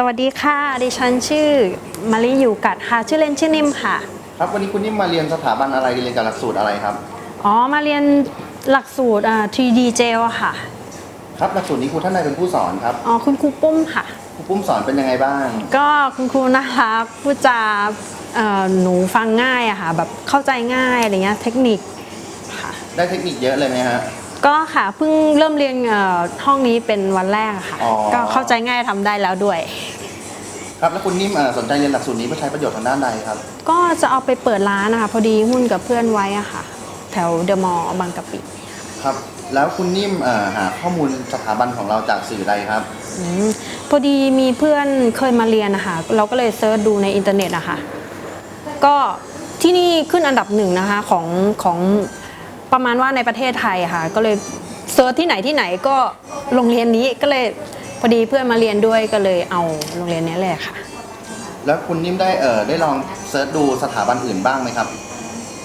สวัสดีค่ะ ดิฉันชื่อมาริอยู่กัดค่ะ ชื่อเล่นชื่อนิ่มค่ะ ครับวันนี้คุณนิ่มมาเรียนสถาบันอะไรเรียนกับหลักสูตรอะไรครับ อ๋อ มาเรียนหลักสูตรอ่า 3D Gel อะค่ะ ครับหลักสูตรนี้ครูท่านใดเป็นผู้สอนครับอ๋อ คุณครูปุ้มค่ะ ครูปุ้มสอนเป็นยังไงบ้าง ก็คุณครูน่ารักพูดจาเอ่อหนูฟังง่ายอะค่ะ แบบเข้าใจง่ายอะไรเงี้ย เทคนิคค่ะ ได้เทคนิคเยอะเลยไหมฮะ ก็ค่ะ เพิ่งเริ่มเรียนเอ่อห้องนี้เป็นวันแรกอะค่ะ อ๋อ ก็เข้าใจง่ายทำได้แล้วด้วย ครับแล้วคุณนิ่มเอ่อสนใจเรียนหลักสูตรนี้เพื่อใช้ประโยชน์ทางด้านใดครับ ก็จะเอาไปเปิดร้านนะคะพอดีหุ้นกับเพื่อนไว้อะค่ะ แถวเดอะมอลล์บางกะปิครับ แล้วคุณนิ่มเอ่อหาข้อมูลสถาบันของเราจากสื่อใดครับอืมพอดีมีเพื่อนเคยมาเรียนนะคะเราก็เลยเซิร์ชดูในอินเทอร์เน็ตนะคะก็ที่นี่ขึ้นอันดับหนึ่งนะคะของของประมาณว่าในประเทศไทยอะค่ะ ก็เลยเซิร์ชที่ไหนที่ไหนก็โรงเรียนนี้ก็เลย พอดีเพื่อนมาเรียนด้วยก็เลยเอาโรงเรียนนี้เลยค่ะ แล้วคุณนิ่มได้เอ่อได้ลองเซิร์ชดูสถาบันอื่นบ้างไหมครับ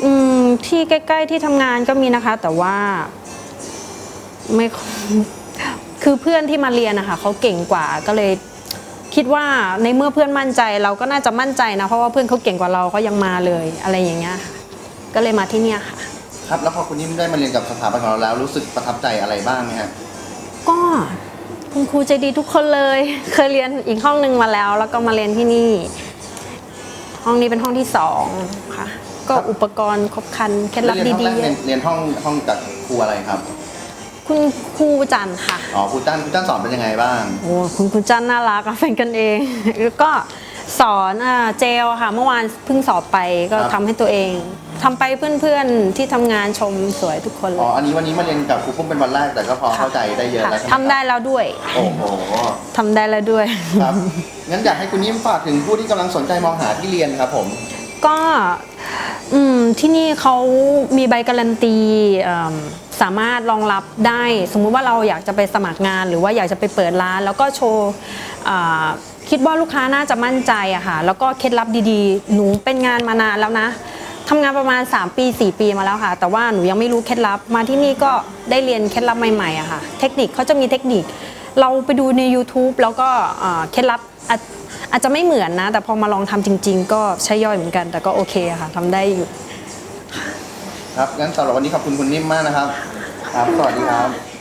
อืมที่ใกล้ ๆที่ทำงานก็มีนะคะ แต่ว่าไม่ค่อยคือเพื่อนที่มาเรียนนะคะเขาเก่งกว่าก็เลยคิดว่าในเมื่อเพื่อนมั่นใจเราก็น่าจะมั่นใจนะ เพราะว่าเพื่อนเขาเก่งกว่าเราเขายังมาเลยอะไรอย่างเงี้ยค่ะก็เลยมาที่เนี่ยค่ะ ครับ แล้วพอคุณนิ่มได้มาเรียนกับสถาบันของเราแล้วรู้สึกประทับใจอะไรบ้างไหมฮะก็ คุณครูใจดีทุกคนเลย เคยเรียนอีกห้องหนึ่งมาแล้ว แล้วก็มาเรียนที่นี่ ห้องนี้เป็นห้องที่สองค่ะ ก็อุปกรณ์ครบครันเคล็ดลับเรียนห้องดีแรกๆเยเรียนอะเรียนห้องห้องกับครูอะไรครับ คุณครูจันทร์ค่ะ อ๋อครูจ้านครูจ้านสอนเป็นยังไงบ้าง โอ้คุณคุณจันน่ารักอะเป็นกันเอง แล้วก็สอนอ่าเจลค่ะ เมื่อวานเพิ่งสอบไปก็ครับ ทำให้ตัวเอง ทำไปเพื่อนๆที่ทำงานชมสวยทุกคนเลอ๋อ ยอันนี้วันนี้มาเรียนกับครูปุ้มเป็นวันแรกแต่ก็พอเข้าใจได้เยอะค่ะแล้วใช่ไหมทำได้แล้วด้วยโอ้โห ทำได้แล้วด้วย ครับ งั้นอยากให้คุณนิ่มฝากถึงผู้ที่กำลังสนใจมองหาที่เรียนครับผม ก็อืมที่นี่เขามีใบการันตีเอิ่มสามารถรองรับได้ สมมุติว่าเราอยากจะไปสมัครงาน หรือว่าอยากจะไปเปิดร้าน แล้วก็โชว์อ่าคิดว่าลูกค้าน่าจะมั่นใจอะค่ะแล้วก็เคล็ดลับดีๆ หนูเป็นงานมานานแล้วนะ ทำงานประมาณ 3 ปี 4 ปีมาแล้วค่ะ แต่ว่าหนูยังไม่รู้เคล็ดลับ มาที่นี่ก็ได้เรียนเคล็ดลับใหม่ๆอะค่ะ เทคนิคเขาจะมีเทคนิค เราไปดูใน YouTube แล้วก็อ่าเคล็ดลับอาจอาจจะไม่เหมือนนะ แต่พอมาลองทำจริง ๆ ก็ใช้ย่อยเหมือนกัน แต่ก็โอเคอะค่ะทำได้อยู่ ครับงั้นสำหรับวันนี้ขอบคุณคุณนิ่มมากนะครับ ครับ สวัสดีครับ